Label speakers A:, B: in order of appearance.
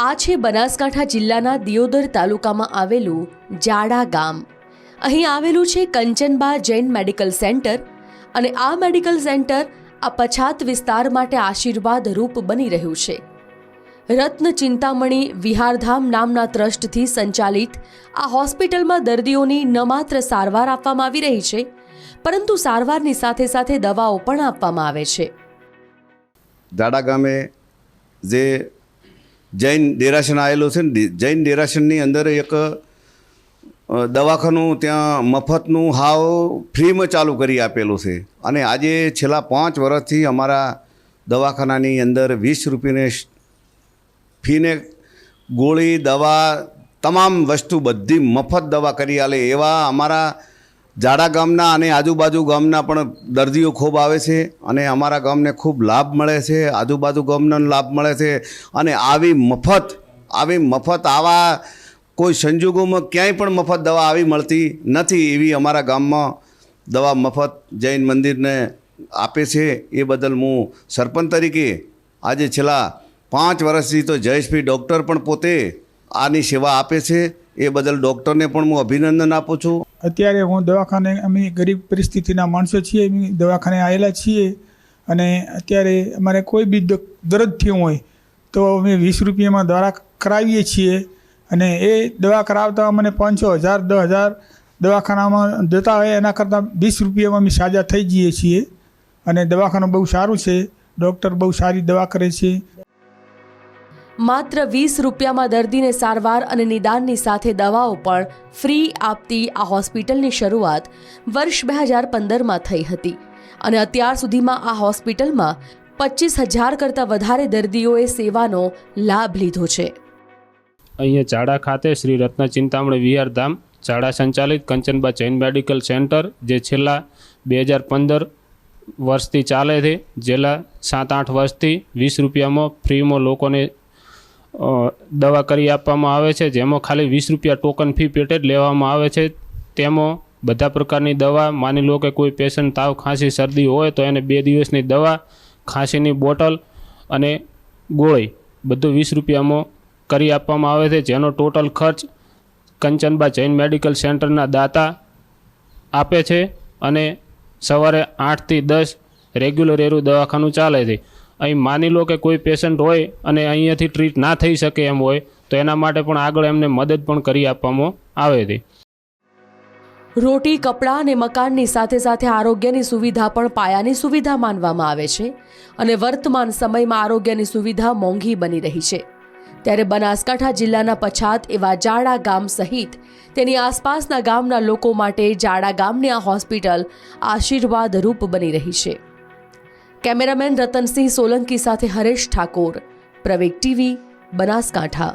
A: આ છે બનાસકાંઠા જિલ્લાના દિયોદર તાલુકામાં આવેલું જાડા ગામ. અહીં આવેલું છે કંચનબા જૈન મેડિકલ સેન્ટર અને આ મેડિકલ સેન્ટર આ પછાત વિસ્તાર માટે આશીર્વાદ રૂપ બની રહ્યું છે. રત્ન ચિંતામણી વિહારધામ નામના ટ્રસ્ટથી સંચાલિત આ હોસ્પિટલમાં દર્દીઓની ન માત્ર સારવાર આપવામાં આવી રહી છે, પરંતુ સારવારની સાથે સાથે દવાઓ પણ આપવામાં આવે છે.
B: દાડા ગામે જે જૈન દેરાસન આવેલું છે ને, જૈન દેરાસનની અંદર એક દવાખાનું ત્યાં મફતનું હાવ ફ્રીમાં ચાલુ કરી આપેલું છે. અને આજે છેલ્લા પાંચ વર્ષથી અમારા દવાખાનાની અંદર વીસ રૂપિયાને ફીને ગોળી, દવા, તમામ વસ્તુ બધી મફત દવા કરી આલે એવા અમારા જાડા ગામના અને આજુબાજુ ગામના પણ દર્દીઓ ખૂબ આવે છે અને અમારા ગામને ખૂબ લાભ મળે છે, આજુબાજુ ગામને લાભ મળે છે અને આવી મફત આવી મફત આવા કોઈ સંજોગોમાં ક્યાંય પણ મફત દવા આવી મળતી નથી એવી અમારા ગામમાં દવા મફત જૈન મંદિરને આપે છે. એ બદલ હું સરપંચ તરીકે આજે છેલ્લા પાંચ વર્ષથી તો જયેશભાઈ ડૉક્ટર પણ પોતે આની સેવા આપે છે. એ બદલ ડૉક્ટરને પણ હું અભિનંદન આપું છું.
C: અત્યારે હું દવાખાને, અમે ગરીબ પરિસ્થિતિના માણસો છીએ, અમે દવાખાને આવેલા છીએ અને અત્યારે અમારે કોઈ બી દરદ થયું હોય તો અમે વીસ રૂપિયામાં દવા કરાવીએ છીએ અને એ દવા કરાવતા અમને પાંચસો હજાર, દસ હજાર દવાખાનામાં જતા હોય એના કરતાં વીસ રૂપિયામાં અમે સાજા થઈ જઈએ છીએ અને દવાખાનું બહુ સારું છે, ડૉક્ટર બહુ સારી દવા કરે છે
A: માત્ર વીસ રૂપિયામાં દર્દીને સારવાર અને નિદાનની સાથે દવાઓ પણ ફ્રી આપતી આ હોસ્પિટલની શરૂઆત વર્ષ બે હજાર પંદરમાં થઈ હતી. અને અત્યાર સુધીમાં આ હોસ્પિટલમાં પચીસ હજાર કરતાં વધારે દર્દીઓએ સેવાનો લાભ લીધો છે.
D: અહીંયા ચાડા ખાતે શ્રી રત્ન ચિંતામણી વિહાર ધામ, ચાડા સંચાલિત કંચનબા જૈન મેડિકલ સેન્ટર, જે છેલ્લા બે હજાર પંદર વર્ષથી ચાલે છે, જેલા સાત આઠ વર્ષથી વીસ રૂપિયામાં ફ્રીમાં લોકોને દવા કરી આપવામાં આવે છે. જેમાં ખાલી વીસ રૂપિયા ટોકન ફી પેટે જ લેવામાં આવે છે. તેમાં બધા પ્રકારની દવા, માની લો કે કોઈ પેશન્ટ તાવ, ખાંસી, શરદી હોય તો એને બે દિવસની દવા, ખાંસીની બોટલ અને ગોળી બધું વીસ રૂપિયામાં કરી આપવામાં આવે છે. જેનો ટોટલ ખર્ચ કંચનબા જૈન મેડિકલ સેન્ટરના દાતા આપે છે અને સવારે આઠથી દસ રેગ્યુલર એરું દવાખાનું ચાલે છે. અહીં માની લો કે કોઈ પેશન્ટ હોય અને અહીંયાથી ટ્રીટ ના થઈ શકે એમ હોય, તો એના માટે પણ આગળ એમને મદદ પણ કરી આપવામાં આવે છે.
A: રોટી, કપડાં અને મકાનની સાથે સાથે આરોગ્યની સુવિધા પણ પાયાની સુવિધા માનવામાં આવે છે અને વર્તમાન સમયમાં આરોગ્યની સુવિધા મોંઘી બની રહી છે. ત્યારે બનાસકાંઠા જિલ્લાના પછાત એવા જાડા ગામ સહિત તેની આસપાસના ગામના લોકો માટે જાડા ગામની આ હોસ્પિટલ આશીર્વાદ રૂપ બની રહી છે. કેમેરામેન રતનસિંહ સોલંકી સાથે હરેશ ઠાકોર પ્રવેગ ટીવી બનાસકાંઠા.